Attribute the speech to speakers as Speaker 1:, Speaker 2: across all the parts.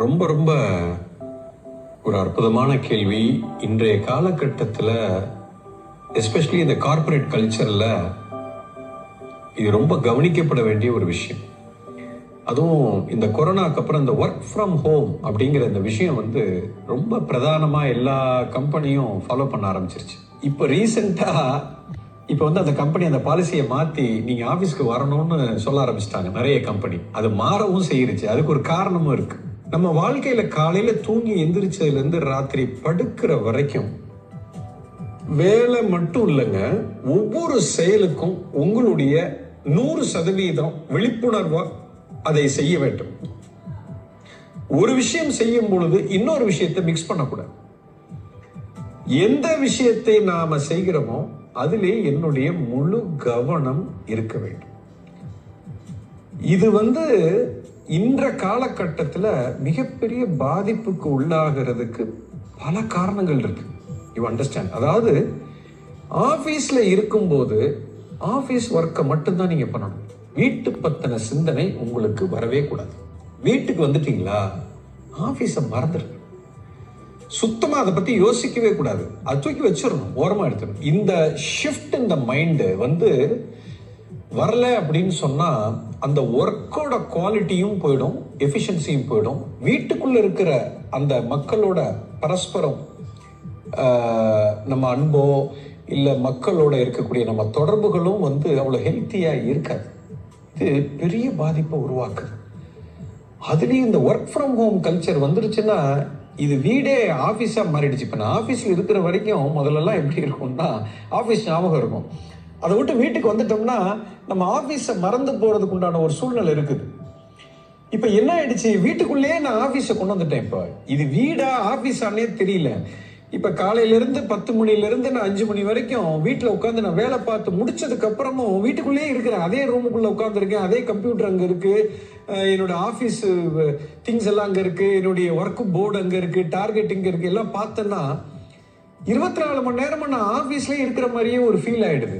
Speaker 1: ரொம்ப ரொம்ப ஒரு அற்புதமான கேள்வி. இன்றைய காலகட்டத்தில் எஸ்பெஷலி இந்த கார்ப்பரேட் கல்ச்சரில் இது ரொம்ப கவனிக்கப்பட வேண்டிய ஒரு விஷயம். அதுவும் இந்த கொரோனாக்கு அப்புறம் இந்த ஒர்க் ஃப்ரம் ஹோம் அப்படிங்கிற இந்த விஷயம் வந்து ரொம்ப பிரதானமாக எல்லா கம்பெனியும் ஃபாலோ பண்ண ஆரம்பிச்சிருச்சு. இப்போ ரீசெண்டாக இப்போ வந்து அந்த கம்பெனி அந்த பாலிசியை மாற்றி நீங்கள் ஆஃபீஸ்க்கு வரணும்னு சொல்ல ஆரம்பிச்சிட்டாங்க நிறைய கம்பெனி அது மாறவும் செய்யிருச்சு. அதுக்கு ஒரு காரணமும் இருக்குது நம்ம வாழ்க்கையில காலையில தூங்கி எந்திரிச்சதுலேருந்து ராத்திரி படுக்கிற வரைக்கும் வேலை மட்டும் இல்லைங்க ஒவ்வொரு செயலுக்கும் உங்களுடைய நூறு சதவீதம் விழிப்புணர்வா அதை செய்ய வேண்டும். ஒரு விஷயம் செய்யும் பொழுது இன்னொரு விஷயத்தை மிக்ஸ் பண்ணக்கூடாது. எந்த விஷயத்தை நாம செய்கிறோமோ அதிலே என்னுடைய முழு கவனம் இருக்க வேண்டும். இது வந்து இன்ற காலகட்டத்தில் மிகப்பெரிய பாதிப்புக்கு உள்ளாகிறதுக்கு பல காரணங்கள் இருக்கு. யூ அண்டர்ஸ்டாண்ட் அதாவது ஆஃபீஸில் இருக்கும்போது ஆஃபீஸ் ஒர்க்கை மட்டும்தான் நீங்கள் பண்ணணும். வீட்டு பத்தின சிந்தனை உங்களுக்கு வரவே கூடாது. வீட்டுக்கு வந்துட்டீங்களா? ஆஃபீஸை மறந்துடுங்க சுத்தமாக அதை பற்றி யோசிக்கவே கூடாது. அது தூக்கி வச்சிடணும் ஓரமாக எடுத்துடணும் இந்த ஷிஃப்ட் இந்த மைண்டு வந்து வரல அப்படின்னு சொன்னால் அந்த ஒர்க்கோட குவாலிட்டியும் போயிடும் எஃபிஷியன்சியும் போயிடும். வீட்டுக்குள்ளே இருக்கிற அந்த மக்களோட பரஸ்பரம் நம்ம அன்போ இல்லை மக்களோட இருக்கக்கூடிய நம்ம தொடர்புகளும் வந்து அவ்வளோ ஹெல்த்தியாக இருக்காது. இது பெரிய பாதிப்பை உருவாக்குது. அதுலேயும் இந்த ஒர்க் ஃப்ரம் ஹோம் கல்ச்சர் வந்துருச்சுன்னா இது வீடே ஆஃபீஸாக மாறிடுச்சு. இப்போ நான் ஆஃபீஸில் இருக்கிற வரைக்கும் முதல்லலாம் எப்படி இருக்கும்னா ஆஃபீஸ் ஞாபகம் இருக்கும். அதை விட்டு வீட்டுக்கு வந்துட்டோம்னா நம்ம ஆஃபீஸை மறந்து போகிறதுக்கு உண்டான ஒரு சூழ்நிலை இருக்குது. இப்போ என்ன ஆயிடுச்சு? வீட்டுக்குள்ளேயே நான் ஆஃபீஸை கொண்டு வந்துட்டேன் இப்போ. இது வீடா ஆஃபீஸானே தெரியல. இப்போ காலையிலேருந்து பத்து மணிலேருந்து நான் அஞ்சு மணி வரைக்கும் வீட்டில் உட்காந்து நான் வேலை பார்த்து முடிச்சதுக்கு அப்புறமும் வீட்டுக்குள்ளேயே இருக்கிறேன். அதே ரூமுக்குள்ளே உட்காந்துருக்கேன் அதே கம்ப்யூட்டர் அங்கே இருக்குது என்னோட ஆஃபீஸ் திங்ஸ் எல்லாம் அங்கே இருக்குது என்னுடைய ஒர்க் போர்டு அங்கே இருக்குது டார்கெட் இங்கே இருக்குது எல்லாம் பார்த்தேன்னா இருபத்தி நாலு மணி நேரமும் நான் ஆஃபீஸ்லேயே இருக்கிற மாதிரியே ஒரு ஃபீல் ஆகிடுது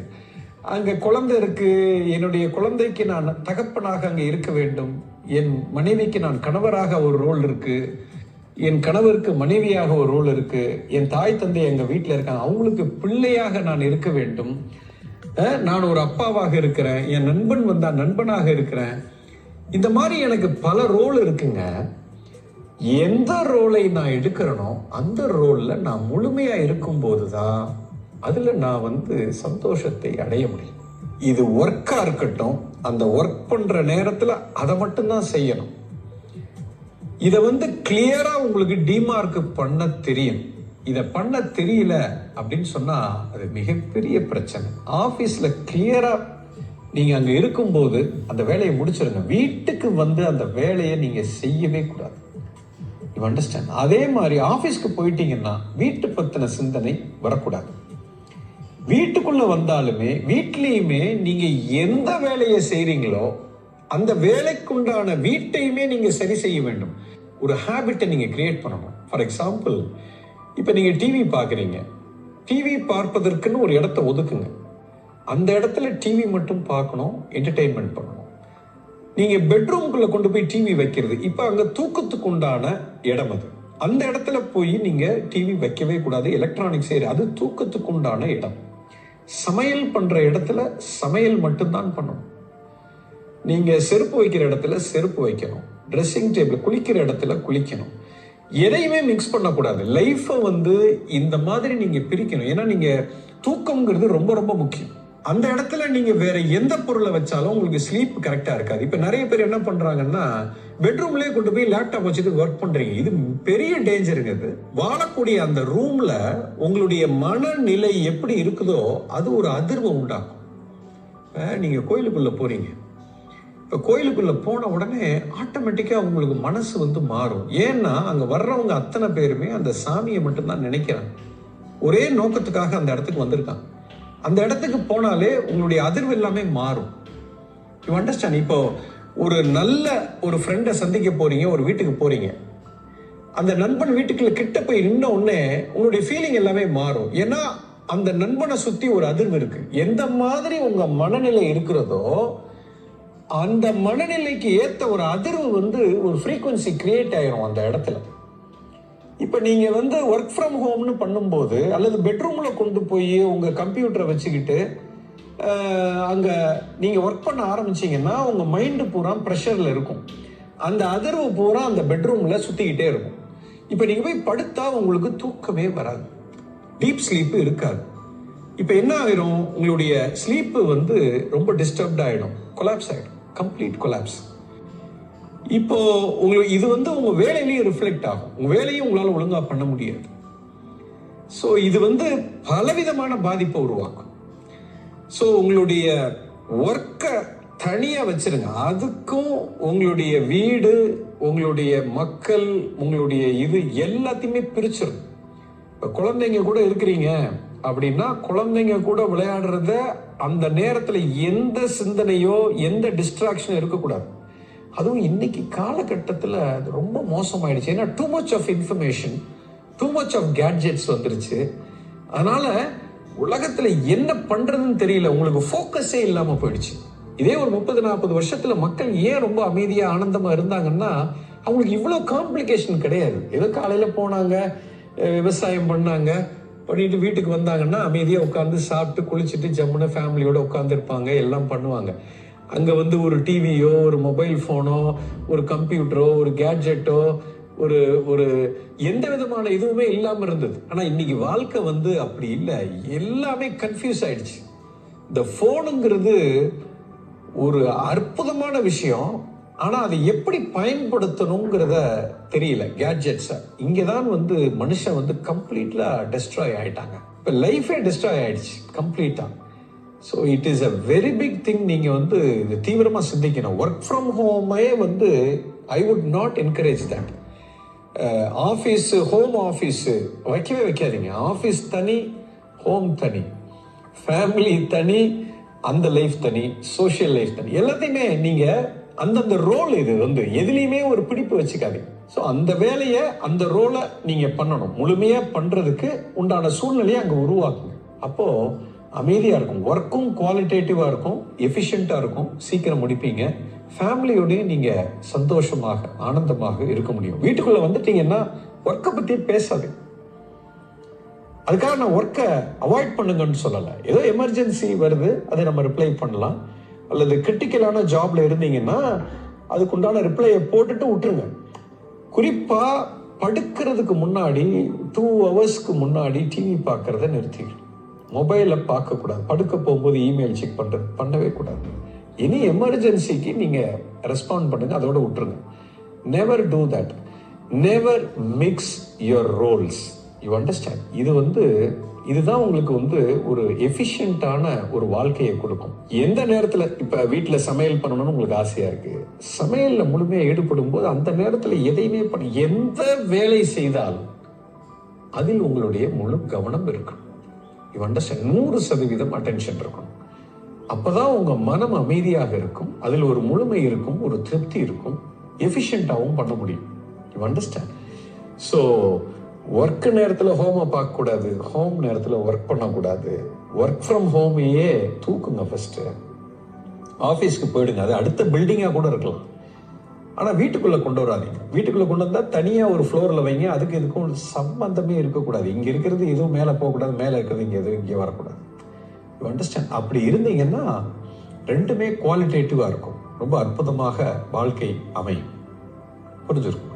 Speaker 1: அங்கே குழந்தை இருக்கு. என்னுடைய குழந்தைக்கு நான் தகப்பனாக அங்கே இருக்க வேண்டும். என் மனைவிக்கு நான் கணவராக ஒரு ரோல் இருக்கு. என் கணவருக்கு மனைவியாக ஒரு ரோல் இருக்கு. என் தாய் தந்தை எங்கள் வீட்டில் இருக்காங்க. அவங்களுக்கு பிள்ளையாக நான் இருக்க வேண்டும். நான் ஒரு அப்பாவாக இருக்கிறேன். என் நண்பன் வந்தா நண்பனாக இருக்கிறேன். இந்த மாதிரி எனக்கு பல ரோல் இருக்குங்க. எந்த ரோலை நான் எடுக்கிறேனோ அந்த ரோலில் நான் முழுமையாக இருக்கும்போது தான் அதில் நான் வந்து சந்தோஷத்தை அடைய முடியும். இது ஒர்க்காக இருக்கட்டும் அந்த ஒர்க் பண்ணுற நேரத்தில் அதை மட்டும்தான் செய்யணும். இதை வந்து கிளியராக உங்களுக்கு டிமார்க் பண்ண தெரியும். இதை பண்ண தெரியல அப்படின்னு சொன்னால் அது மிகப்பெரிய பிரச்சனை. ஆஃபீஸில் கிளியராக நீங்கள் அங்கே இருக்கும்போது அந்த வேலையை முடிச்சிருங்க. வீட்டுக்கு வந்து அந்த வேலையை நீங்கள் செய்யவே கூடாது. யூ அண்டர்ஸ்டாண்ட் அதே மாதிரி ஆஃபீஸ்க்கு போயிட்டீங்கன்னா வீட்டு பற்றின சிந்தனை வரக்கூடாது. வீட்டுக்குள்ள வந்தாலுமே வீட்லேயுமே நீங்க எந்த வேலையை செய்றீங்களோ அந்த வேலைக்குண்டான வீட்டையுமே நீங்க சரி செய்ய வேண்டும். ஒரு ஹேபிட்டை நீங்க கிரியேட் பண்ணணும். ஃபார் எக்ஸாம்பிள் இப்போ நீங்க டிவி பார்க்குறீங்க. டிவி பார்ப்பதற்குன்னு ஒரு இடத்த ஒதுக்குங்க. அந்த இடத்துல டிவி மட்டும் பார்க்கணும் என்டர்டெயின்மெண்ட் பண்ணணும். நீங்க பெட்ரூம்குள்ள கொண்டு போய் டிவி வைக்கிறது இப்போ அங்க தூக்கத்துக்கு உண்டான இடம் அது. அந்த இடத்துல போய் நீங்க டிவி வைக்கவே கூடாது எலக்ட்ரானிக்ஸ் அது தூக்கத்துக்கு உண்டான இடம். சமையல் பண்ணுற இடத்துல சமையல் மட்டும்தான் பண்ணணும். நீங்கள் செருப்பு வைக்கிற இடத்துல செருப்பு வைக்கணும். ட்ரெஸ்ஸிங் டேபிள் குளிக்கிற இடத்துல குளிக்கணும். எதையுமே மிக்ஸ் பண்ணக்கூடாது. லைஃப்பை வந்து இந்த மாதிரி நீங்கள் பிரிக்கணும். ஏன்னா நீங்கள் தூக்கங்கிறது ரொம்ப ரொம்ப முக்கியம். அந்த இடத்துல நீங்க வேற எந்த பொருளை வச்சாலும் உங்களுக்கு ஸ்லீப் கரெக்டா இருக்காது. இப்ப நிறைய பேர் என்ன பண்றாங்கன்னா பெட்ரூம்லயே கொண்டு போய் லேப்டாப் வச்சுட்டு ஒர்க் பண்றீங்க. இது பெரிய டேஞ்சருங்க இது. வாழக்கூடிய அந்த ரூம்ல உங்களுடைய மனநிலை எப்படி இருக்குதோ அது ஒரு அதிர்வை உண்டாக்கும். நீங்க கோயிலுக்குள்ள போறீங்க. இப்போ கோயிலுக்குள்ள போன உடனே ஆட்டோமேட்டிக்காக உங்களுக்கு மனசு வந்து மாறும். ஏன்னா அங்கே வர்றவங்க அத்தனை பேருமே அந்த சாமியை மட்டும்தான் நினைக்கிறாங்க. ஒரே நோக்கத்துக்காக அந்த இடத்துக்கு வந்திருக்காங்க. அந்த இடத்துக்கு போனாலே உங்களுடைய அதிர்வு எல்லாமே மாறும். யூ அண்டர்ஸ்டாண்ட் இப்போ ஒரு நல்ல ஒரு ஃப்ரெண்டை சந்திக்க போறீங்க ஒரு வீட்டுக்கு போறீங்க. அந்த நண்பன் வீட்டுக்குள்ள கிட்ட போய் நின்ன உடனே உங்களுடைய ஃபீலிங் எல்லாமே மாறும். ஏன்னா அந்த நண்பனை சுத்தி ஒரு அதிர்வு இருக்கு. எந்த மாதிரி உங்க மனநிலை இருக்கிறதோ அந்த மனநிலைக்கு ஏத்த ஒரு அதிர்வு வந்து ஒரு ஃப்ரீக்குவன்சி கிரியேட் ஆயிரும் அந்த இடத்துல. இப்போ நீங்க வந்து ஒர்க் ஃப்ரம் ஹோம்னு பண்ணும்போது அல்லது பெட்ரூம்ல கொண்டு போய் உங்க கம்ப்யூட்டரை வச்சுக்கிட்டு அங்கே அங்க நீங்க ஒர்க் பண்ண ஆரம்பிச்சீங்கன்னா உங்க மைண்டு பூரா ப்ரெஷர்ல இருக்கும். அந்த அதிர்வு பூரா அந்த பெட்ரூம்ல சுத்திக்கிட்டே இருக்கும். இப்போ நீங்க போய் படுத்தா உங்களுக்கு தூக்கமே வராது. டீப் ஸ்லீப்பு இருக்காது. இப்போ என்ன ஆயிரும்? உங்களுடைய ஸ்லீப்பு வந்து ரொம்ப டிஸ்டர்ப்ட் ஆயிடும். கொலாப்ஸ் ஆயிடும். கம்ப்ளீட் கொலாப்ஸ் இப்போ உங்களுக்கு இது வந்து உங்க வேலையிலையும் ரிஃப்ளெக்ட் ஆகும். உங்க வேலையும் உங்களால ஒழுங்கா பண்ண முடியாது. ஸோ இது வந்து பலவிதமான பாதிப்பை உருவாக்கும். ஸோ உங்களுடைய ஒர்க்கை தனியாக வச்சிருங்க. அதுக்கும் உங்களுடைய வீடு உங்களுடைய மக்கள் உங்களுடைய இது எல்லாத்தையுமே பிரிச்சிடும் இப்போ குழந்தைங்க கூட இருக்கிறீங்க அப்படின்னா குழந்தைங்க கூட விளையாடுறத அந்த நேரத்தில் எந்த சிந்தனையோ எந்த டிஸ்ட்ராக்ஷனும் இருக்கக்கூடாது. அதுவும் இன்னைக்கு காலகட்டத்தில் அது ரொம்ப மோசமாயிடுச்சு. ஏன்னா too much of information too much of gadgets வந்துருச்சு. அதனால உலகத்தில் என்ன பண்ணுறதுன்னு தெரியல. உங்களுக்கு ஃபோக்கஸே இல்லாமல் போயிடுச்சு. இதே ஒரு முப்பது நாற்பது வருஷத்தில் மக்கள் ஏன் ரொம்ப அமைதியாக ஆனந்தமாக இருந்தாங்கன்னா அவங்களுக்கு இவ்வளோ காம்ப்ளிகேஷன் கிடையாது. ஏதோ காலையில் போனாங்க விவசாயம் பண்ணாங்க பண்ணிட்டு வீட்டுக்கு வந்தாங்கன்னா அமைதியாக உட்காந்து சாப்பிட்டு குளிச்சுட்டு ஜம்முன்னு ஃபேமிலியோட உட்காந்து இருப்பாங்க எல்லாம் பண்ணுவாங்க. அங்கே வந்து ஒரு டிவியோ ஒரு மொபைல் ஃபோனோ ஒரு கம்ப்யூட்டரோ ஒரு கேட்ஜெட்டோ ஒரு ஒரு எந்த விதமான இதுவுமே இல்லாமல் இருந்தது. ஆனால் இன்னைக்கு வாழ்க்கை வந்து அப்படி இல்லை. எல்லாமே கன்ஃபியூஸ் ஆயிடுச்சு. இந்த ஃபோனுங்கிறது ஒரு அற்புதமான விஷயம். ஆனால் அதை எப்படி பயன்படுத்தணுங்கிறத தெரியல. கேட்ஜெட்ஸை இங்கே தான் வந்து மனுஷன் வந்து கம்ப்ளீட்டாக டெஸ்ட்ராய் ஆயிட்டாங்க. இப்போ லைஃபே டெஸ்ட்ராய் ஆயிடுச்சு. கம்ப்ளீட்டாக so it is a very big thing நீங்கள் வந்து இது தீவிரமாக சிந்திக்கணும். ஒர்க் ஃப்ரம் ஹோமே வந்து I would not encourage that office home office வைக்கவே வைக்காதீங்க. ஆஃபீஸ் தனி ஹோம் தனி. ஃபேமிலி தனி அந்த லைஃப் தனி சோஷியல் லைஃப் தனி. எல்லாத்தையுமே நீங்கள் அந்தந்த ரோல் இது வந்து எதுலேயுமே ஒரு பிடிப்பு வச்சுக்காதீங்க. ஸோ அந்த வேலையை அந்த ரோலை நீங்கள் பண்ணணும். முழுமையாக பண்ணுறதுக்கு உண்டான சூழ்நிலையை அங்கே உருவாக்குங்க. அப்போது அமைதியாக இருக்கும். ஒர்க்கும் குவாலிட்டேட்டிவாக இருக்கும். எஃபிஷியண்ட்டாக இருக்கும். சீக்கிரம் முடிப்பீங்க. ஃபேமிலியோடய நீங்கள் சந்தோஷமாக ஆனந்தமாக இருக்க முடியும். வீட்டுக்குள்ளே வந்துட்டீங்கன்னா ஒர்க்கை பற்றி பேசாது. அதுக்காக நான் ஒர்க்கை அவாய்ட் பண்ணுங்கன்னு சொல்லலை. ஏதோ எமர்ஜென்சி வருது அதை நம்ம ரிப்ளை பண்ணலாம். அல்லது கிரிட்டிக்கலான ஜாப்ல இருந்தீங்கன்னா அதுக்குண்டான ரிப்ளையை போட்டுட்டு விட்டுருங்க. குறிப்பாக படுக்கிறதுக்கு முன்னாடி டூ ஹவர்ஸ்க்கு முன்னாடி டிவி பார்க்கறத நிறுத்திக்கணும் மொபைலை பார்க்கக்கூடாது. படுக்க போகும்போது இமெயில் செக் பண்ணுறது பண்ணவே கூடாது. இனி எமர்ஜென்சிக்கு நீங்கள் ரெஸ்பாண்ட் பண்ணுங்க அதோட விட்டுருங்க. Never do that never mix your roles you understand இது வந்து இதுதான் உங்களுக்கு வந்து ஒரு எஃபிஷியண்டான ஒரு வாழ்க்கையை கொடுக்கும். எந்த நேரத்தில் இப்போ வீட்டில் சமையல் பண்ணணும்னு உங்களுக்கு ஆசையாக இருக்குது சமையலில் முழுமையாக ஈடுபடும் போது அந்த நேரத்தில் எதையுமே பண்ண எந்த வேலை செய்தாலும் அதில் உங்களுடைய முழு கவனம் இருக்கணும். யூ அண்டர்ஸ்டாண்ட் நூறு சதவீதம் அட்டென்ஷன் இருக்கணும். அப்போதான் உங்க மனம் அமைதியாக இருக்கும். அதில் ஒரு முழுமை இருக்கும் ஒரு திருப்தி இருக்கும். எஃபிஷியண்டாகவும் பண்ண முடியும். யூ அண்டர்ஸ்டாண்ட் ஸோ ஒர்க் நேரத்தில் ஹோமை பார்க்கக்கூடாது. ஹோம் நேரத்தில் ஒர்க் பண்ணக்கூடாது. ஒர்க் ஃப்ரம் ஹோமையே தூக்குங்க ஃபஸ்ட்டு ஆஃபீஸ்க்கு போயிடுங்க. அது அடுத்த பில்டிங்காக கூட இருக்கலாம். ஆனால் வீட்டுக்குள்ளே கொண்டு வராதீங்க. வீட்டுக்குள்ளே கொண்டு வந்தால் தனியாக ஒரு ஃப்ளோரில் வைங்க. அதுக்கு இதுக்கும் சம்மந்தமே சம்பந்தமே இருக்கக்கூடாது. இங்கே இருக்கிறது எதுவும் மேலே போகக்கூடாது. மேலே இருக்கிறது இங்கே எதுவும் இங்கே வரக்கூடாது. யூ அண்டர்ஸ்டாண்ட் அப்படி இருந்தீங்கன்னா ரெண்டுமே குவாலிட்டேட்டிவாக இருக்கும். ரொம்ப அற்புதமாக வாழ்க்கை அமையும். புரிஞ்சிருக்கும்?